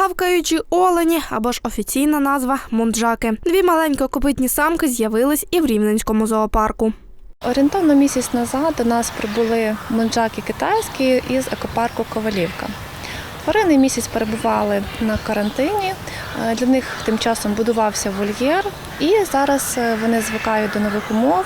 Гавкаючі олені або ж офіційна назва мунджаки. Дві маленькокопитні самки з'явились і в Рівненському зоопарку. Орієнтовно місяць назад до нас прибули монджаки китайські із екопарку Ковалівка. Тварини місяць перебували на карантині. Е, Для них тим часом будувався вольєр, і зараз е, вони звикають до нових умов,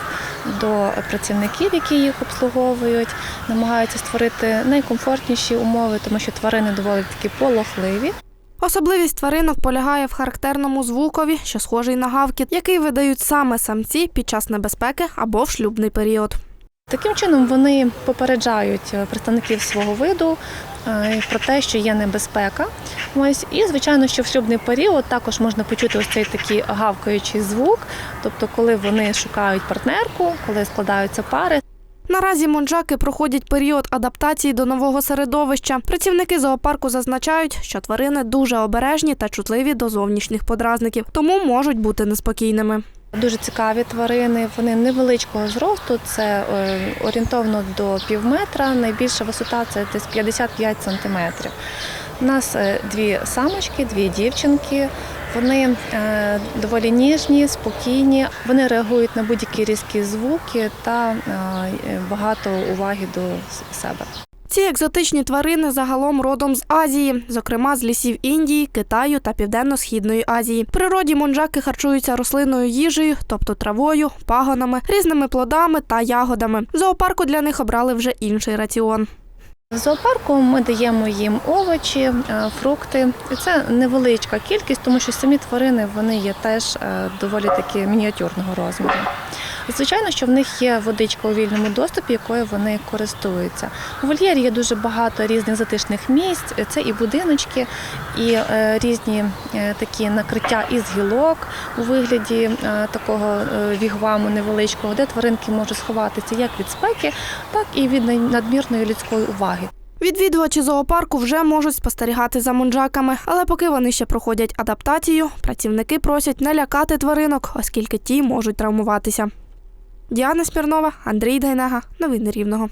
до працівників, які їх обслуговують, намагаються створити найкомфортніші умови, тому що тварини доволі такі полохливі. Особливість тваринок полягає в характерному звукові, що схожий на гавкіт, який видають саме самці під час небезпеки або в шлюбний період. Таким чином вони попереджають е, представників свого виду е, про те, що є небезпека. Ось і звичайно, що в шлюбний період також можна почути ось цей такий гавкаючий звук, тобто, коли вони шукають партнерку, коли складаються пари. Наразі монжаки проходять період адаптації до нового середовища. Працівники зоопарку зазначають, що тварини дуже обережні та чутливі до зовнішніх подразників, тому можуть бути неспокійними. Дуже цікаві тварини, вони невеличкого зросту, це е, орієнтовно до пів метра, найбільша висота це десь 55 сантиметрів. У нас е, дві самочки, дві дівчинки. Вони е, доволі ніжні, спокійні. Вони реагують на будь-які різкі звуки та багато уваги до себе. Ці екзотичні тварини загалом родом з Азії, зокрема з лісів Індії, Китаю та Південно-Східної Азії. В природі монджаки харчуються рослинною їжею, тобто травою, пагонами, різними плодами та ягодами. В зоопарку для них обрали вже інший раціон. В зоопарку ми даємо їм овочі, е, фрукти. Це невеличка кількість, тому що самі тварини вони є теж е, доволі таки мініатюрного розміру. Звичайно, що в них є водичка у вільному доступі, якою вони користуються. У вольєрі є дуже багато різних затишних місць. Це і будиночки, і е, різні е, такі накриття із гілок у вигляді е, такого вігваму невеличкого, де тваринки можуть сховатися як від спеки, так і від надмірної людської уваги. Відвідувачі зоопарку вже можуть спостерігати за монджаками, але поки вони ще проходять адаптацію, працівники просять не лякати тваринок, оскільки ті можуть травмуватися. Діана Смірнова, Андрій Дайнега. Новини Рівного.